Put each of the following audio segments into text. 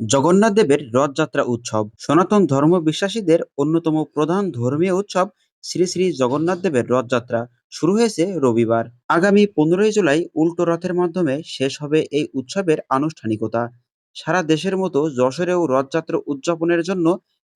জগন্নাথ দেবের রথযাত্রা উৎসব। সনাতন ধর্ম বিশ্বাসীদের অন্যতম প্রধান ধর্মীয় উৎসব শ্রী শ্রী জগন্নাথ দেবের রথযাত্রা। শুরু হয়েছে রবিবার। আগামী পনেরোই জুলাই উল্টো রথের মাধ্যমে শেষ হবে এই উৎসবের আনুষ্ঠানিকতা। সারা দেশের মতো যশোরেও রথযাত্রা উদযাপনের জন্য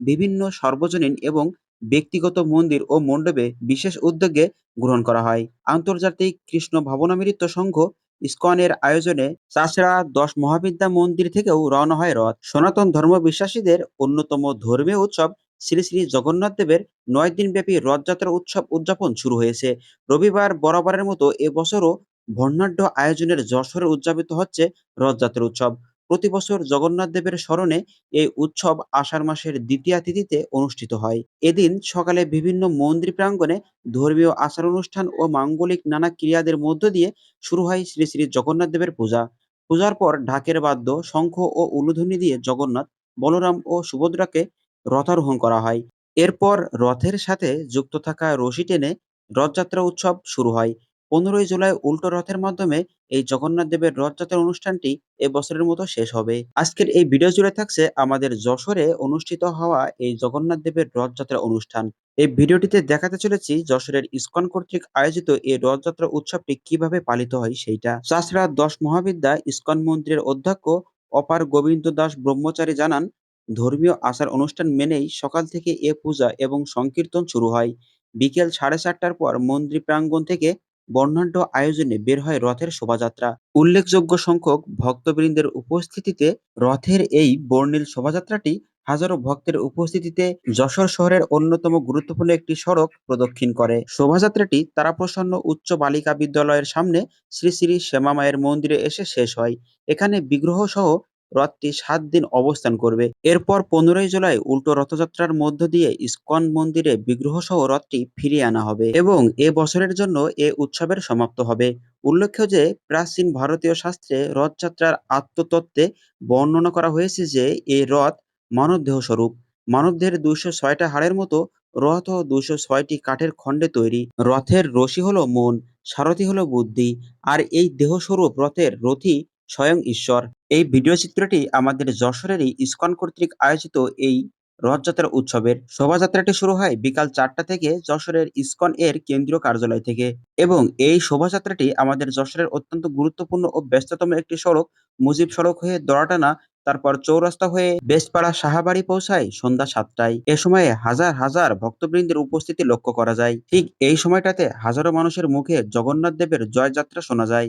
বিভিন্ন সর্বজনীন এবং ব্যক্তিগত মন্দির ও মণ্ডপে বিশেষ উদ্যোগে গ্রহণ করা হয়। আন্তর্জাতিক কৃষ্ণ ভাবনামৃত সংঘ ইসকনের আয়োজনে চাষরা দশ মহাবিদ্যা মন্দির থেকেও রওনা হয় রথ সনাতন ধর্ম বিশ্বাসীদের অন্যতম ধর্মীয় উৎসব শ্রী শ্রী জগন্নাথ দেবের নয় দিনব্যাপী রথযাত্রা উৎসব উদযাপন শুরু হয়েছে। রবিবার বরাবরের মতো এবছরও বর্ণাঢ্য আয়োজনের যশোরে উদযাপিত হচ্ছে রথযাত্রা উৎসব। প্রতি বছর জগন্নাথ দেবের স্মরণে এই উৎসব আষাঢ় মাসের দ্বিতীয়া তিথিতে অনুষ্ঠিত হয়। এদিন সকালে বিভিন্ন মন্দির প্রাঙ্গণে ধর্মীয় আচার অনুষ্ঠান ও মাঙ্গলিক নানা ক্রিয়াদের মধ্য দিয়ে শুরু হয় শ্রী শ্রী জগন্নাথ দেবের পূজা। পূজার পর ঢাকের বাদ্য, শঙ্খ ও উলুধ্বনি দিয়ে জগন্নাথ, বলরাম ও সুভদ্রাকে রথারোহণ করা হয়। এরপর রথের সাথে যুক্ত থাকা রশি টেনে রথযাত্রা উৎসব শুরু হয়। পনেরোই জুলাই উল্টো রথের মাধ্যমে এই জগন্নাথ দেবের রথযাত্রা অনুষ্ঠানটি এবছরের মতো শেষ হবে। আজকের এই ভিডিও জুড়ে থাকছে আমাদের যশোরে অনুষ্ঠিত হওয়া এই জগন্নাথ দেবের রথযাত্রা অনুষ্ঠান। এই ভিডিওটিতে দেখাতে চলেছি যশোরের ইসকন কর্তৃক আয়োজিত এই রথযাত্রা উৎসবটি কীভাবে পালিত হয় সেইটা। চাষড়া দশ মহাবিদ্যা ইসকন মন্দিরের অধ্যক্ষ অপার গোবিন্দ দাস ব্রহ্মচারী জানান, ধর্মীয় আচার অনুষ্ঠান মেনেই সকাল থেকে এ পূজা এবং সংকীর্তন শুরু হয়। বিকেল সাড়ে চারটার পর মন্দির প্রাঙ্গণ থেকে বর্ণাঢ্য আয়োজনে বের হয় রথের শোভাযাত্রা। উল্লেখযোগ্য সংখ্যক ভক্তবৃন্দের উপস্থিতিতে রথের এই বর্ণিল শোভাযাত্রাটি হাজারো ভক্তের উপস্থিতিতে যশোর শহরের অন্যতম গুরুত্বপূর্ণ একটি সড়ক প্রদক্ষিণ করে। শোভাযাত্রাটি তারাপ্রসন্ন উচ্চ বালিকা বিদ্যালয়ের সামনে শ্রী শ্রী শ্যামা মায়ের মন্দিরে এসে শেষ হয়। এখানে বিগ্রহ সহ রথটি সাত দিন অবস্থান করবে। এরপর পনেরোই জুলাই উল্টো রথযাত্রার মধ্য দিয়ে ইস্কন মন্দিরে বিগ্রহ সহ রথটি ফিরিয়ে আনা হবে এবং এ বছরের জন্য এ উৎসবের সমাপ্ত হবে। উল্লেখ্য যে, প্রাচীন ভারতীয় শাস্ত্রে রথযাত্রার আত্মতত্ত্বে বর্ণনা করা হয়েছে যে এই রথ মানবদেহ স্বরূপ মানবদেহের দুইশো ছয়টা হাড়ের মতো, রথ ও দুইশো ছয়টি কাঠের খণ্ডে তৈরি। রথের রশি হলো মন, সারথি হলো বুদ্ধি। আর এই দেহস্বরূপ রথের রথি স্বয়ং ঈশ্বর। এই ভিডিও চিত্রটি আমাদের যশোরেরই ইস্কন কর্তৃক আয়োজিত এই রথযাত্রা উৎসবের শোভাযাত্রাটি শুরু হয় বিকাল চারটা থেকে যশোরের ইস্কন এর কেন্দ্রীয় কার্যালয় থেকে এবং এই শোভাযাত্রাটি আমাদের যশোরের অত্যন্ত গুরুত্বপূর্ণ ও ব্যস্ততম একটি সড়ক, মুজিব সড়ক হয়ে দড়াটানা, তারপর চৌরাস্তা হয়ে বেশপাড়া সাহাবাড়ি পৌঁছায় সন্ধ্যা সাতটায়। এ সময়ে হাজার হাজার ভক্তবৃন্দের উপস্থিতি লক্ষ্য করা যায়। ঠিক এই সময়টাতে হাজারো মানুষের মুখে জগন্নাথ দেবের জয়যাত্রা শোনা যায়।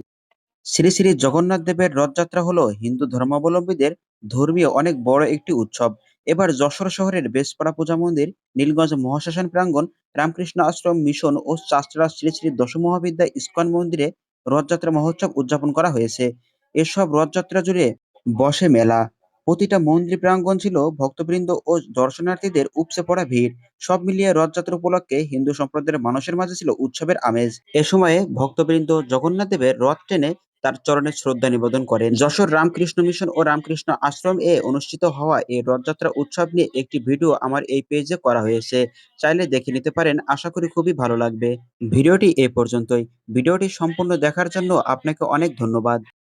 শ্রী শ্রী জগন্নাথ দেবের রথযাত্রা হলো হিন্দু ধর্মাবলম্বীদের ধর্মীয় অনেক বড় একটি উৎসব। এবার যশোর শহরের বেশপাড়া পূজা মন্দির, নীলগঞ্জ মহাশ্মশান প্রাঙ্গণ, রামকৃষ্ণ আশ্রম, মিশন ও চাষড়া শ্রী শ্রী দশমহাবিদ্যা ইস্কন মন্দিরে রথযাত্রা মহোৎসব উদযাপন করা হয়েছে। এসব রথযাত্রা জুড়ে বসে মেলা। প্রতিটা মন্দির প্রাঙ্গণ ছিল ভক্তবৃন্দ ও দর্শনার্থীদের উপচে পড়া ভিড়। সব মিলিয়ে রথযাত্রা উপলক্ষে হিন্দু সম্প্রদায়ের মানুষের মাঝে ছিল উৎসবের আমেজ। এ সময়ে ভক্তবৃন্দ জগন্নাথ দেবের রথ টেনে তার চরণে শ্রদ্ধা নিবেদন করেন। যশোর রামকৃষ্ণ মিশন ও রামকৃষ্ণ আশ্রম এ অনুষ্ঠিত হওয়া এই রথযাত্রা উৎসব নিয়ে একটি ভিডিও আমার এই পেজে করা হয়েছে। চাইলে দেখে নিতে পারেন, আশা করি খুবই ভালো লাগবে। ভিডিওটি এ পর্যন্তই। ভিডিওটি সম্পূর্ণ দেখার জন্য আপনাকে অনেক ধন্যবাদ।